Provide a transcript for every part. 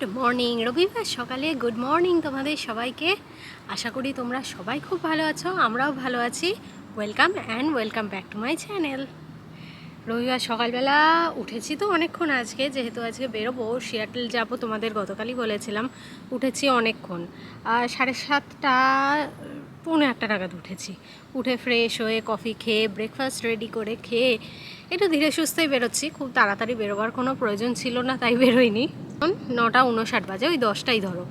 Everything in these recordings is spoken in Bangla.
Good morning. রবিবার সকালে গুড মর্নিং তোমাদের সবাইকে। আশা করি তোমরা সবাই খুব ভালো আছো, আমরাও ভালো আছি। Welcome and welcome back to my channel রবিবার সকালবেলা উঠেছি তো অনেকক্ষণ আজকে, যেহেতু আজকে বেরোবো সিয়াটেল যাব তোমাদের গতকালই বলেছিলাম, উঠেছি অনেকক্ষণ। আর সাড়ে সাতটা, পৌনে আটটা নাগাদ উঠেছি। উঠে ফ্রেশ হয়ে কফি খেয়ে ব্রেকফাস্ট রেডি করে খেয়ে একটু ধীরে সুস্থেই বেরোচ্ছি। খুব তাড়াতাড়ি বেরোবার কোনো প্রয়োজন ছিল না, তাই এখন নটা উনষাট বাজে, ওই দশটাই ধরো।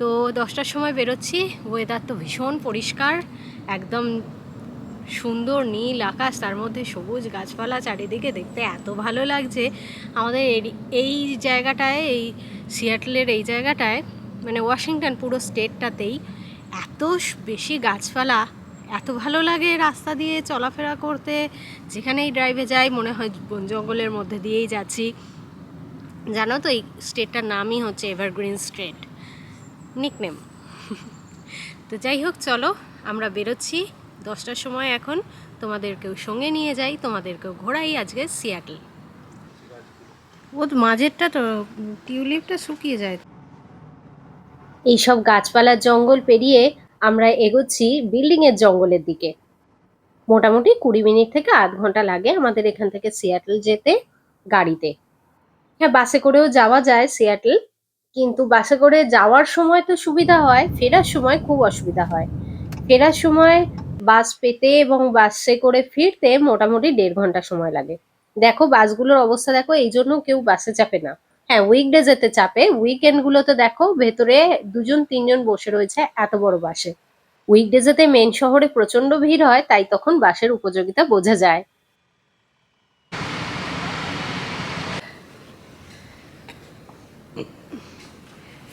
তো দশটার সময় বেরোচ্ছি ওয়েদার তো ভীষণ পরিষ্কার, একদম সুন্দর নীল আকাশ, তার মধ্যে সবুজ গাছপালা, চারিদিকে দেখতে এত ভালো লাগছে। আমাদের এই জায়গাটায়, এই সিয়াটলের এই জায়গাটায় মানে ওয়াশিংটন পুরো স্টেটটাতেই এত বেশি গাছপালা এত ভালো লাগে রাস্তা দিয়ে চলাফেরা করতে। যেখানেই ড্রাইভে যাই, মনে হয় বন জঙ্গলের মধ্যে দিয়েই যাচ্ছি। জানো তো এই স্টেটটার নামই হচ্ছে এভারগ্রিন স্টেট নিকনেম তো যাই হোক, চলো, আমরা বেরোচ্ছি। দশটার সময় এখন তোমাদেরকেও সঙ্গে নিয়ে যাই, তোমাদেরকেও ঘোরাই আজকে সিয়াটল ও মাঝেরটা তো, টিউলিপটা শুকিয়ে যায়। এইসব গাছপালার জঙ্গল পেরিয়ে আমরা এগোচ্ছি বিল্ডিংয়ের জঙ্গলের দিকে। মোটামুটি কুড়ি মিনিট থেকে আধ ঘণ্টা লাগে আমাদের এখান থেকে সিয়াটল যেতে গাড়িতে। হ্যাঁ বাসে করেও যাওয়া যায় সিয়াটল, কিন্তু বাসে করে যাওয়ার সময় তো সুবিধা হয়, ফেরার সময় খুব অসুবিধা হয়। ফেরার সময় বাস পেতে এবং বাসে করে ফিরতে মোটামুটি দেড় ঘণ্টা সময় লাগে। দেখো বাসগুলোর অবস্থা দেখো, এই জন্য কেউ বাসে চাপে না। হ্যাঁ উইকডে যেতে চাপে। উইকেন্ড গুলোতে দেখো, ভেতরে দুজন, তিনজন বসে রয়েছে এত বড় বাসে। উইকডে যেতে মেন শহরে প্রচণ্ড ভিড় হয়, তাই তখন বাসের উপযোগিতা বোঝা যায়।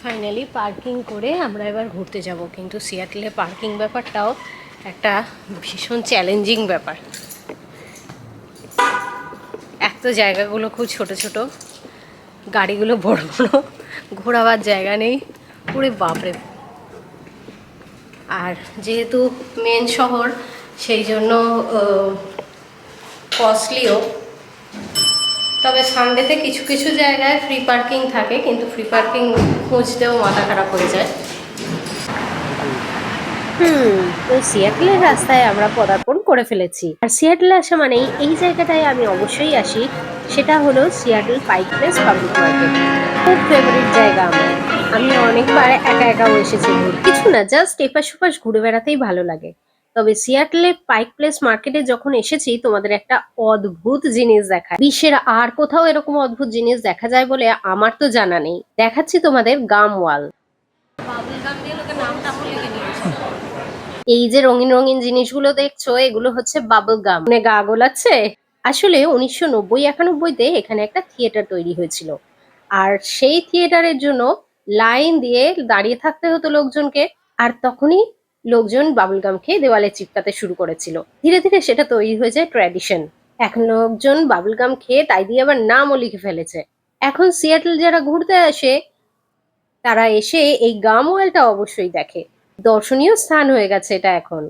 ফাইনালি পার্কিং করে আমরা এবার ঘুরতে যাব, কিন্তু সিয়াটলে পার্কিং ব্যাপারটাও একটা ভীষণ চ্যালেঞ্জিং ব্যাপার। এত জায়গাগুলো খুব ছোট ছোট। গাড়িগুলো বড় বড় ঘোরাবার জায়গা নেই। পুরো বাপরে। আর যেহেতু মেন শহর, সেই জন্য কস্টলিও তবে সানডেতে কিছু কিছু জায়গায় ফ্রি পার্কিং থাকে, কিন্তু ফ্রি পার্কিং খুঁজতেও মাথা খারাপ হয়ে যায়। হুম তো সিয়াটলের রাস্তায় আমরা পদার্পণ করে ফেলেছি। আর সিয়াটলে আসা মানেই এই জায়গাটায় আমি অবশ্যই আসি। সেটা হলো Seattle Pike Place public market. খুব ফেভারিট জায়গা আমার। আমি অনেকবার একা একাও এসেছি কিছু না জাস্ট এপাশ ওপাশ ঘুরে বেড়াতেই ভালো লাগে। তবে সিয়াটলে পাইক প্লেস মার্কেটে যখন এসেছি, তোমাদের একটা অদ্ভুত জিনিস দেখা। বিশ্বের আর কোথাও এরকম অদ্ভুত জিনিস দেখা যায় বলে আমার তো জানা নেই। দেখাচ্ছি তোমাদের গাম ওয়াল এই যে রঙিন রঙিন জিনিসগুলো দেখছ, এগুলো হচ্ছে বাবল গাম। মানে গা গোলাচ্ছে? আসলে উনিশশো নব্বই একানব্বইতে এখানে একটা থিয়েটার তৈরি হয়েছিল। আর সেই থিয়েটারের জন্য লাইন দিয়ে দাঁড়িয়ে থাকতে হতো লোকজনকে, আর তখনই লোকজন বাবল গাম খেয়ে দেওয়ালে চিপকাতে শুরু করেছিল। ধীরে ধীরে সেটা তৈরি হয়ে যায় ট্র্যাডিশন। এখন লোকজন বাবল গাম খেয়ে তাই দিয়ে আবার নামও লিখে ফেলেছে। এখন সিয়াটল যারা ঘুরতে আসে, তারা এসে এই গাম ওয়ালটা অবশ্যই দেখে। দর্শনীয় স্থান হয়ে গেছে এটা এখন।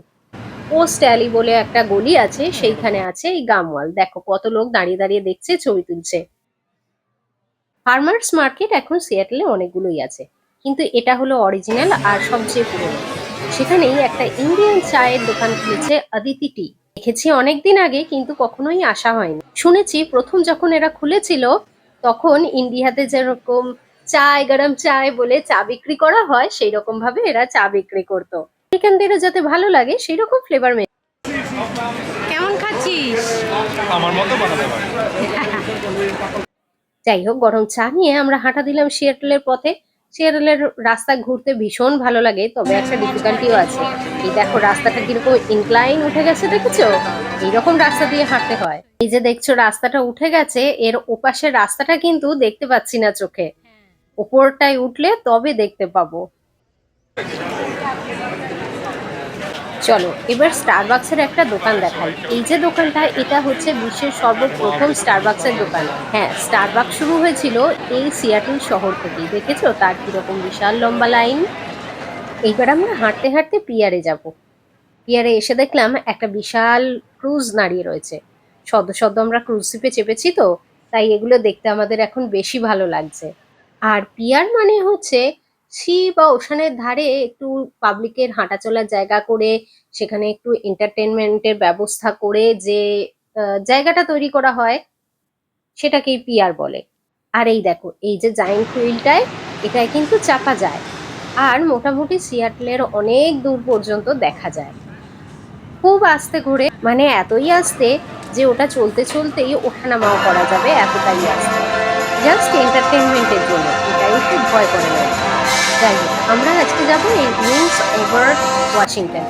পোস্ট অ্যালি বলে একটা গলি আছে, সেইখানে আছে এই গামওয়াল। দেখো কত লোক দাঁড়িয়ে দাঁড়িয়ে দেখছে, ছবি তুলছে। ফার্মার্স মার্কেট এখন সিয়াটলে অনেকগুলোই আছে। কিন্তু এটা হলো অরিজিনাল আর সবচেয়ে পুরনো। সেখানেই একটা ইন্ডিয়ান চায়ের দোকান খুলেছে আদিতি টি। দেখেছি অনেকদিন আগে, কিন্তু কখনোই আসা হয়নি। শুনেছি প্রথম যখন এরা খুলেছিল, তখন ইন্ডিয়াতে যেরকম চায়, গরম চায় বলে চা বিক্রি করা হয় সেই রকম ভাবে এরা চা বিক্রি করতো। আমেরিকানদেরও যাতে ভালো লাগে সেই রকম ফ্লেভার মে কেমন খাচ্ছিস? আমার মতো বানাতে পারি যাই হোক গরম চা নিয়ে আমরা হাঁটা দিলাম সিয়াটলের পথে। সিয়াটলের রাস্তা ঘুরতে ভীষণ ভালো লাগে তবে একটা ডিফিকাল্টিও আছে। এই দেখো রাস্তাটা কীরকম ইনক্লাইন উঠে গেছে দেখেছ? এইরকম রাস্তা দিয়ে হাঁটতে হয়। এই যে দেখছ রাস্তাটা উঠে গেছে এর ওপাশের রাস্তাটা কিন্তু দেখতে পাচ্ছি না চোখে। ওপরটায় উঠলে তবে দেখতে পাবো। চলো, এবার স্টারবাক্সের একটা দোকান দেখাই। এই যে দোকানটা, এটা হচ্ছে বিশ্বের সর্বপ্রথম স্টারবাক্সের দোকান। হ্যাঁ স্টারবাক্স শুরু হয়েছিল এই সিয়াটল শহর থেকেই। দেখেছ? তার কীরকম বিশাল লম্বা লাইন। এইবার আমরা হাঁটতে হাঁটতে পিয়ারে যাব। পিয়ারে এসে দেখলাম একটা বিশাল ক্রুজ দাঁড়িয়ে রয়েছে। সদ্য সদ্য আমরা ক্রুজ শিপে চেপেছি তো, তাই এগুলো দেখতে আমাদের এখন বেশি ভালো লাগছে। আর পিয়ার মানে হচ্ছে সি বা ওশানের ধারে একটু পাবলিকের হাঁটা চলার জায়গা করে, সেখানে একটু এন্টারটেনমেন্টের ব্যবস্থা করে যে জায়গাটা তৈরি করা হয়, সেটাকেই পিয়ার বলে। আর এই দেখো, এই যে জায়েন্ট হুইলটায় এটায় কিন্তু চাপা যায়। আর মোটামুটি সিয়াটলের অনেক দূর পর্যন্ত দেখা যায়। খুব আস্তে ঘুরে মানে এতই আস্তে যে ওটা চলতে চলতেই ওঠানামাও করা যাবে, এতটাই আস্তে। জাস্ট এন্টারটেনমেন্টের জন্য, এটাই খুব ভয় করে না। যাই আমরা আজকে যাব এই উইংস ওভার ওয়াশিংটন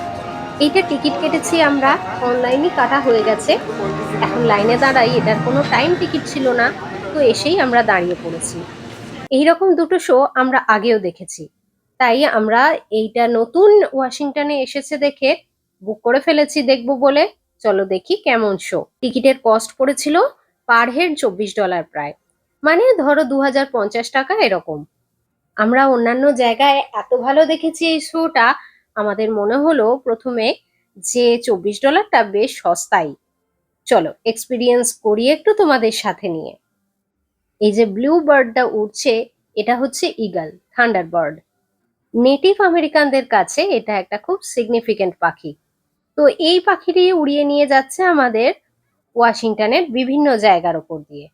এইটা টিকিট কেটেছি আমরা অনলাইনে কাটা হয়ে গেছে। এখন লাইনে দাঁড়াই, এটার কোনো টাইম টিকিট ছিল না, তো এসেই আমরা দাঁড়িয়ে পড়েছি। এইরকম দুটো শো আমরা আগেও দেখেছি। তাই আমরা এইটা নতুন ওয়াশিংটনে এসেছে দেখে বুক করে ফেলেছি দেখব বলে। চলো দেখি কেমন শো টিকিটের কস্ট পড়েছিল পার হেড চব্বিশ ডলার প্রায়। মানে ধরো দু হাজার পঞ্চাশ টাকা এরকম। আমরা অন্যান্য জায়গায় এত ভালো দেখেছি এই শোটা, আমাদের মনে হলো প্রথমে যে চব্বিশ ডলারটা বেশ সস্তাই। চলো এক্সপিরিয়েন্স করি একটু তোমাদের সাথে নিয়ে। এই যে ব্লু বার্ডটা উড়ছে, এটা হচ্ছে ইগল থান্ডার বার্ড নেটিভ আমেরিকানদের কাছে এটা একটা খুব সিগনিফিকেন্ট পাখি। তো এই পাখিটি উড়িয়ে নিয়ে যাচ্ছে আমাদের ওয়াশিংটনের বিভিন্ন জায়গার ওপর দিয়ে।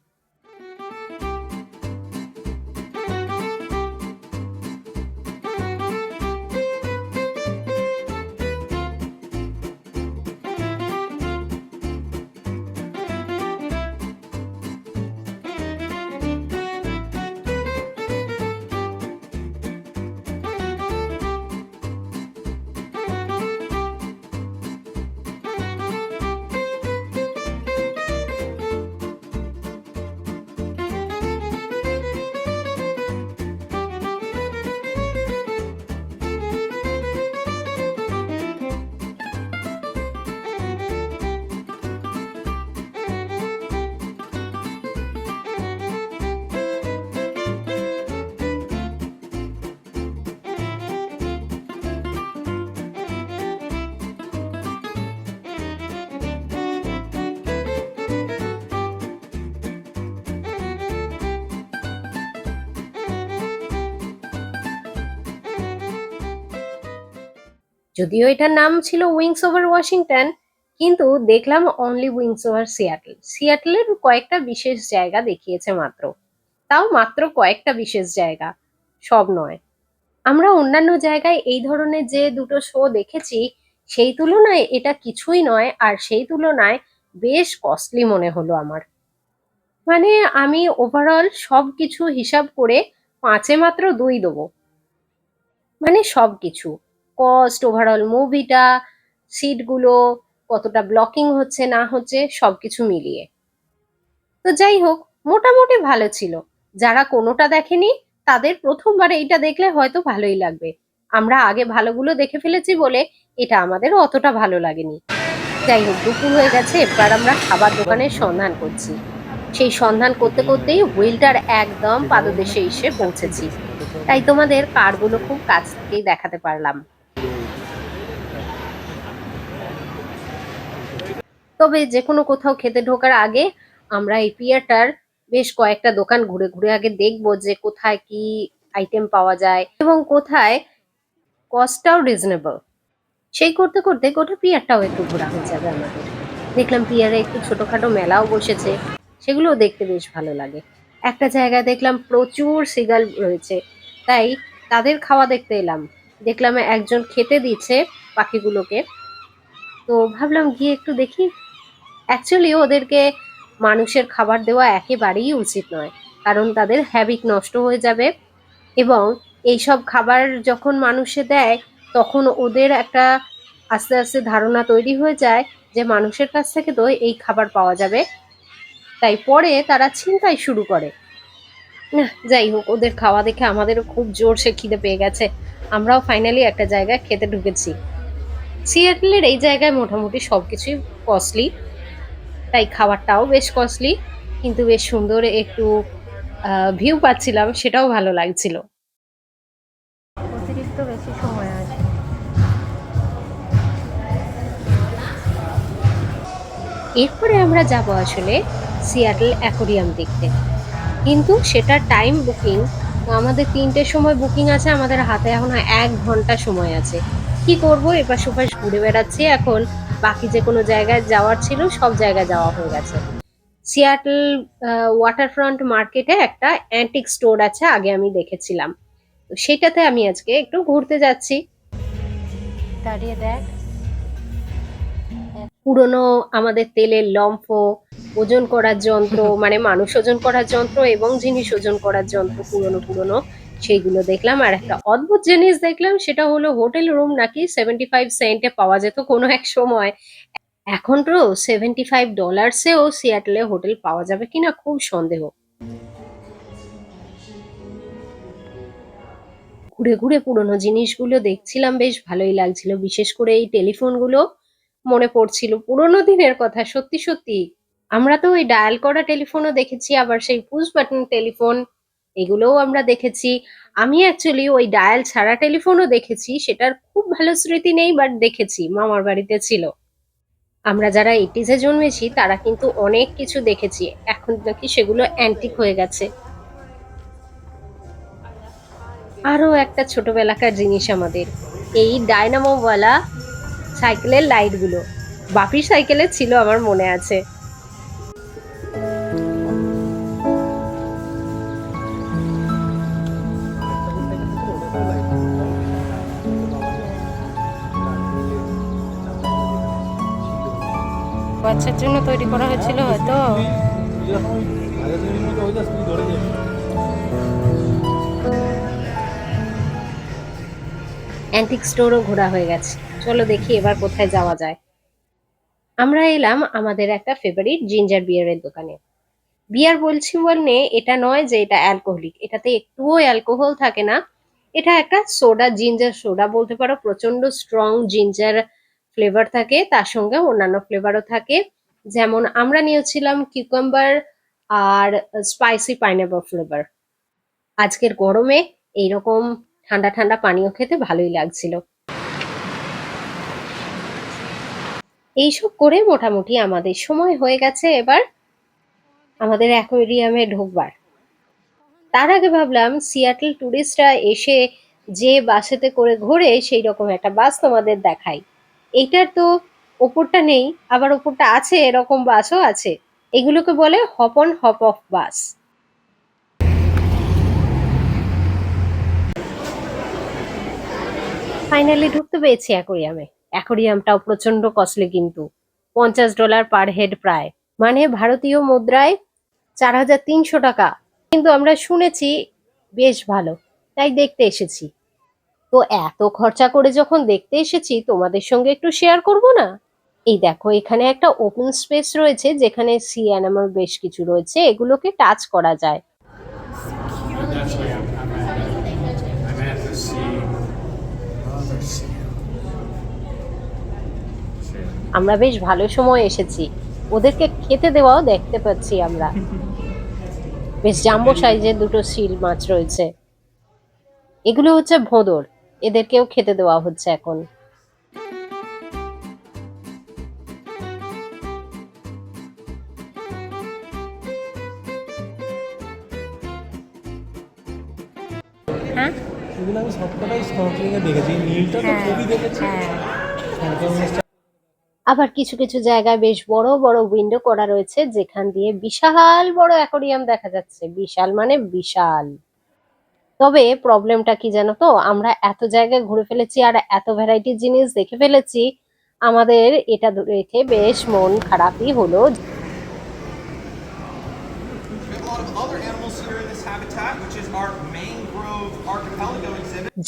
যদিও এটার নাম ছিল উইংস ওভার ওয়াশিংটন, কিন্তু দেখলাম অনলি উইংস ওভার সিয়াটল। সিয়াটলের কয়েকটা বিশেষ জায়গা দেখিয়েছে মাত্র। তাও মাত্র কয়েকটা বিশেষ জায়গা, সব নয়। আমরা অন্যান্য জায়গায় এই ধরনের যে দুটো শো দেখেছি, সেই তুলনায় এটা কিছুই নয়, আর সেই তুলনায় বেশ কস্টলি মনে হলো আমার। মানে আমি ওভারঅল সব কিছু হিসাব করে পাঁচে মাত্র দুই দেবো। মানে সব কিছু কস্ট ওভারঅল মুভিটা সিটগুলো কতটা ব্লকিং হচ্ছে, না হচ্ছে, সবকিছু মিলিয়ে। তো যাই হোক, মোটামুটি ভালো ছিল। যারা কোনোটা দেখেনি, তাদের প্রথমবার এইটা দেখলে হয়তো ভালোই লাগবে। আমরা আগে ভালোগুলো দেখে ফেলেছি বলে এটা আমাদের অতটা ভালো লাগেনি। যাই হোক, দুপুর হয়ে গেছে, এবার আমরা খাবার দোকানের সন্ধান করছি। সেই সন্ধান করতে করতেই হুইলটার একদম পাদদেশে এসে পৌঁছেছি। তাই তোমাদের কারগুলো খুব কাছ থেকেই দেখাতে পারলাম। তবে যে কোনো কোথাও খেতে ঢোকার আগে আমরা এই পিয়াটার বেশ কয়েকটা দোকান ঘুরে ঘুরে আগে দেখব যে কোথায় কি আইটেম পাওয়া যায় এবং কোথায় কস্টটাও রিজনেবল সেই করতে করতে গোটা পিয়ারটাও একটু ঘোরা হয়ে যাবে আমাদের। দেখলাম পিয়ারে একটু ছোটখাটো মেলাও বসেছে, সেগুলোও দেখতে বেশ ভালো লাগে। একটা জায়গায় দেখলাম প্রচুর সিগাল রয়েছে, তাই তাদের খাওয়া দেখতে এলাম। দেখলাম একজন খেতে দিচ্ছে পাখিগুলোকে। তো ভাবলাম গিয়ে একটু দেখি অ্যাকচুয়ালি ওদেরকে মানুষের খাবার দেওয়া একেবারেই উচিত নয়। কারণ তাদের হ্যাবিট নষ্ট হয়ে যাবে এবং এইসব খাবার যখন মানুষে দেয়, তখন ওদের একটা আস্তে আস্তে ধারণা তৈরি হয়ে যায় যে মানুষের কাছ থেকে তো এই খাবার পাওয়া যাবে। তাই পরে তারা ছিনতাই শুরু করে। যাই হোক, ওদের খাওয়া দেখে আমাদেরও খুব জোরসে খিদে পেয়ে গেছে। আমরাও ফাইনালি একটা জায়গায় খেতে ঢুকেছি। সিয়াটলের এই জায়গায় মোটামুটি সব কিছুই কস্টলি তাই খাবারটাও বেশ কস্টলি কিন্তু বেশ সুন্দর একটু ভিউ পাচ্ছিলাম সেটাও ভালো লাগছিল। অতিরিক্ত বেশি সময় আছে। এরপরে আমরা যাব আসলে সিয়াটল অ্যাকোরিয়াম দেখতে। কিন্তু সেটা টাইম বুকিং তো আমাদের তিনটের সময় বুকিং আছে আমাদের হাতে এখন এক ঘণ্টা সময় আছে। কি করব? এপাশ ওপাশ ঘুরে বেড়াচ্ছি এখন। বাকি যে কোনো জায়গায় যাওয়ার ছিল সব জায়গায় যাওয়া হয়ে গেছে। সিয়াটল ওয়াটারফ্রন্ট মার্কেটে একটা অ্যান্টিক স্টোর আছে আগে আমি দেখেছিলাম। তো সেটাতে আমি আজকে একটু ঘুরতে যাচ্ছি। দাঁড়িয়ে দেখ। পুরনো আমাদের তেলের লম্ফ ওজন করার যন্ত্র মানে মানুষ ওজন করার যন্ত্র এবং জিনিস ওজন করার যন্ত্র পুরনো পুরনো। সেইগুলো দেখলাম। আর একটা অদ্ভুত জিনিস দেখলাম সেটা হলো হোটেল রুম নাকি সেভেন্টি ফাইভ সেন্টে পাওয়া যেত কোনো এক সময়। এখন তো সেভেন্টি ফাইভ ডলার্সেও সিয়াটলে হোটেল পাওয়া যাবে কিনা খুব সন্দেহ। ঘুরে ঘুরে পুরনো জিনিসগুলো দেখছিলাম বেশ ভালোই লাগছিল। বিশেষ করে এই টেলিফোনগুলো মনে পড়ছিল পুরোনো দিনের কথা সত্যি সত্যি। আমরা তো ওই ডায়াল করা টেলিফোনও দেখেছি আবার সেই পুশ বাটন টেলিফোন এগুলোও আমরা দেখেছি। আমি অ্যাকচুয়ালি ওই ডায়াল ছাড়া টেলিফোনও দেখেছি, সেটার খুব ভালো স্মৃতি নেই বাট দেখেছি, মামার বাড়িতে ছিল। আমরা যারা এইটিজে জন্মেছি, তারা কিন্তু অনেক কিছু দেখেছি। এখন নাকি সেগুলো অ্যান্টিক হয়ে গেছে। আরও একটা ছোটবেলাকার জিনিস আমাদের। এই ডায়নামোওয়ালা সাইকেলের লাইটগুলো বাপির সাইকেলে ছিল, আমার মনে আছে। বাচ্চার জন্য তৈরি করা হয়েছিল হয়তো। অ্যান্টিক স্টোরও ঘোরা হয়ে গেছে। চলো দেখি এবার কোথায় যাওয়া যায়। আমরা এলাম আমাদের একটা ফেভারিট জিঞ্জার বিয়ারের দোকানে। বিয়ার বলছি বললে এটা নয় যে এটা অ্যালকোহলিক এটাতে একটুও অ্যালকোহল থাকে না। এটা একটা সোডা জিঞ্জার সোডা বলতে পারো। প্রচণ্ড স্ট্রং জিঞ্জার ফ্লেভার থাকে, তার সঙ্গে অন্যান্য ফ্লেভারও থাকে। যেমন আমরা নিয়েছিলাম কিউকাম্বার আর স্পাইসি পাইনাপল ফ্লেভার আজকের গরমে এইরকম ঠান্ডা ঠান্ডা পানীয় খেতে ভালোই লাগছিল। এইসব করে মোটামুটি আমাদের সময় হয়ে গেছে এবার আমাদের অ্যাকোয়ারিয়ামে ঢুকবার। তার আগে ভাবলাম সিয়াটল টুরিস্টরা এসে যে বাসেতে করে ঘোরে সেই রকম একটা বাস তোমাদের দেখাই। এইটার তো ওপরটা নেই, আবার ওপরটা আছে, এরকম বাসও আছে। এগুলোকে বলে hop on hop off bus finally ঢুকতে পেরেছি অ্যাকোরিয়ামে অ্যাকোরিয়ামটাও প্রচণ্ড কস্টলি কিন্তু। পঞ্চাশ ডলার পার হেড প্রায়। মানে ভারতীয় মুদ্রায় চার হাজার তিনশো টাকা। কিন্তু আমরা শুনেছি, বেশ ভালো। তাই দেখতে এসেছি। তো এত খরচা করে যখন দেখতে এসেছি, তোমাদের সঙ্গে একটু শেয়ার করব না? এই দেখো, এখানে একটা ওপেন স্পেস রয়েছে, যেখানে সি অ্যানিমাল বেশ কিছু রয়েছে, এগুলোকে টাচ করা যায়. আমরা বেশ ভালো সময় এসেছি। ওদেরকে খেতে দেওয়াও দেখতে পাচ্ছি আমরা। বেশ জাম্বো সাইজের দুটো শিল মাছ রয়েছে। এগুলো হচ্ছে ভোঁদর। এদেরকেও খেতে দেওয়া হচ্ছে এখন। হ্যাঁ? এগুলো আমি সবকটাই স্নর্কেলিং এ দেখেছি নীলটা তো ছবি দেখেছি। আবার কিছু কিছু জায়গায় বেশ বড় বড় উইন্ডো করা রয়েছে যেখান দিয়ে বিশাল বড় অ্যাকোরিয়াম দেখা যাচ্ছে। বিশাল মানে বিশাল। তবে প্রবলেমটা কি জানো তো আমরা এত জায়গায় ঘুরে ফেলেছি আর এত ভ্যারাইটি জিনিস দেখে ফেলেছি, আমাদের এটা দেখে বেশ মন খারাপই হলো.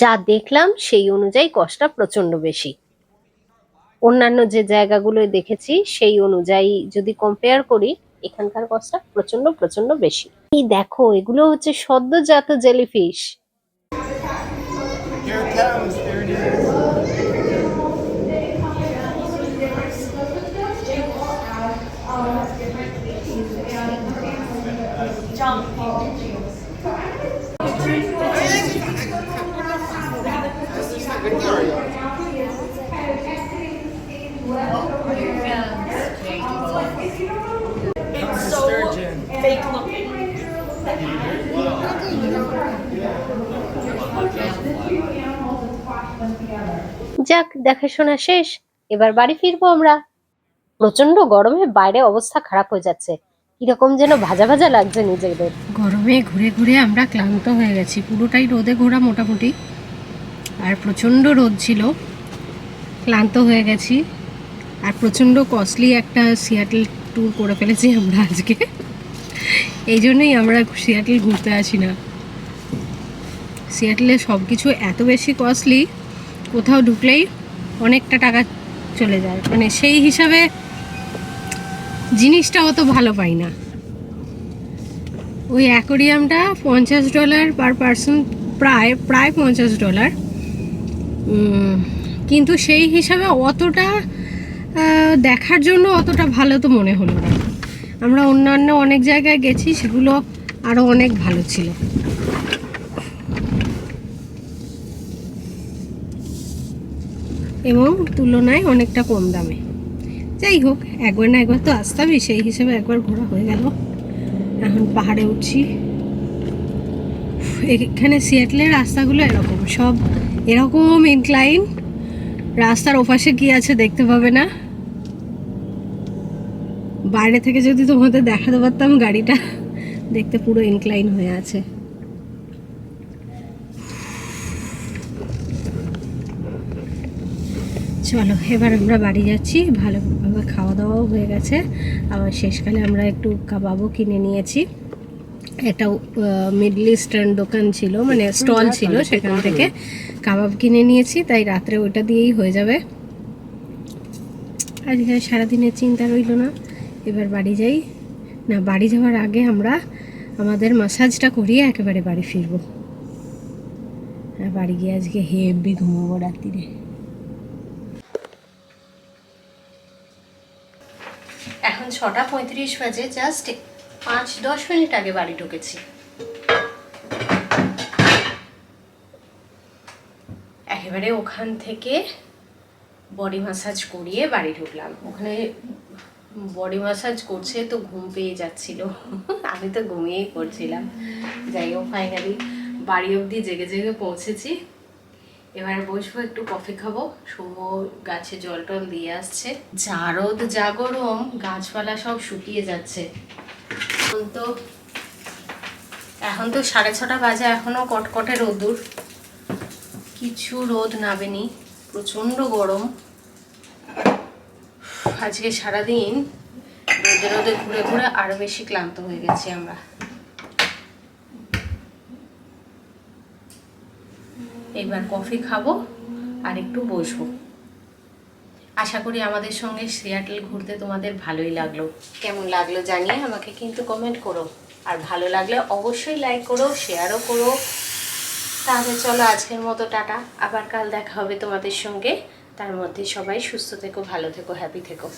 যা দেখলাম সেই অনুযায়ী কষ্টটা প্রচণ্ড বেশি অন্যান্য যে জায়গাগুলো দেখেছি, সেই অনুযায়ী যদি কম্পেয়ার করি এখানকার কষ্টটা প্রচণ্ড প্রচণ্ড বেশি এই দেখো এগুলো হচ্ছে সদ্যজাত জেলিফিশ Here comes. যাক, দেখাশোনা শেষ, এবার বাড়ি ফিরবো আমরা। প্রচণ্ড গরমে বাইরে অবস্থা খারাপ হয়ে যাচ্ছে। কীরকম যেন ভাজা ভাজা লাগছে নিজেদের। গরমে ঘুরে ঘুরে আমরা ক্লান্ত হয়ে গেছি। পুরোটাই রোদে ঘোরা মোটামুটি। আর প্রচণ্ড রোদ ছিল। ক্লান্ত হয়ে গেছি। আর প্রচণ্ড কস্টলি একটা সিয়াটেল ট্যুর করে ফেলেছি আমরা আজকে। এই জন্যই আমরা সিয়াটেল ঘুরতে আসি না। সিয়াটেলে সব কিছু এত বেশি কস্টলি কোথাও ঢুকলেই অনেকটা টাকা চলে যায়। মানে সেই হিসাবে জিনিসটা অত ভালো পাই না। ওই অ্যাকোরিয়ামটা পঞ্চাশ ডলার পার পার্সন প্রায় প্রায় পঞ্চাশ ডলার। কিন্তু সেই হিসাবে অতটা দেখার জন্য অতটা ভালো তো মনে হলো না। আমরা অন্যান্য অনেক জায়গায় গেছি, সেগুলো আরও অনেক ভালো ছিল। এবং তুলনায় অনেকটা কম দামে। যাই হোক, একবার না একবার তো আসতে হবে সেই হিসেবে একবার ঘোরা হয়ে গেল। এখন পাহাড়ে উঠছি। এখানে সিয়াটলের রাস্তাগুলো এরকম, সব এরকম ইনক্লাইন রাস্তার ওপাশে কি আছে দেখতে পাবে না। বাইরে থেকে যদি তোমাদের দেখাতে পারতাম গাড়িটা, দেখতে পুরো ইনক্লাইন হয়ে আছে। চলো এবার আমরা বাড়ি যাচ্ছি। ভালোভাবে খাওয়া দাওয়াও হয়ে গেছে। আবার শেষকালে আমরা একটু কাবাবও কিনে নিয়েছি। একটা মিডল ইস্টার্ন দোকান ছিল মানে স্টল ছিল সেখান থেকে কাবাব কিনে নিয়েছি। তাই রাত্রে ওইটা দিয়েই হয়ে যাবে। আজকে সারাদিনের চিন্তা রইল না। এবার বাড়ি যাই। না বাড়ি যাওয়ার আগে আমরা আমাদের মাসাজটা করিয়ে একেবারে বাড়ি ফিরবো। আর বাড়ি গিয়ে আজকে হেভি ঘুমাবো রাত্রিরে এখন ছটা পঁয়ত্রিশ বাজে জাস্ট পাঁচ, দশ মিনিট আগে বাড়ি ঢুকেছি। একেবারে ওখান থেকে বডি ম্যাসাজ করিয়ে বাড়ি ঢুকলাম। ওখানে বডি ম্যাসাজ করছে তো ঘুম পেয়ে যাচ্ছিল। আমি তো ঘুমিয়েই করছিলাম যাই হোক ফাইনালি বাড়ি অবধি জেগে জেগে পৌঁছেছি। এবার বসবো, একটু কফি খাব। শুভ গাছে জল টল দিয়ে আসছে। যা রোদ গাছপালা সব শুকিয়ে যাচ্ছে। এখন তো এখন তো সাড়ে ছটা বাজে, এখনও কটকটে রোদুর কিছু রোদ নামেনি, প্রচণ্ড গরম। আজকে সারাদিন রোদে রোদে ঘুরে ঘুরে আরও বেশি ক্লান্ত হয়ে গেছি আমরা। এবার কফি খাব আর একটু বসবো। আশা করি আমাদের সঙ্গে সিয়াটল ঘুরতে তোমাদের ভালোই লাগল। কেমন লাগল জানিয়ে আমাকে কিন্তু কমেন্ট করো। আর ভালো লাগলে অবশ্যই লাইক করো শেয়ারও করো। তাহলে চলো আজকের মতো টাটা। আবার কাল দেখা হবে তোমাদের সঙ্গে। তার মধ্যে সবাই সুস্থ থেকো, ভালো থেকো হ্যাপি থেকো।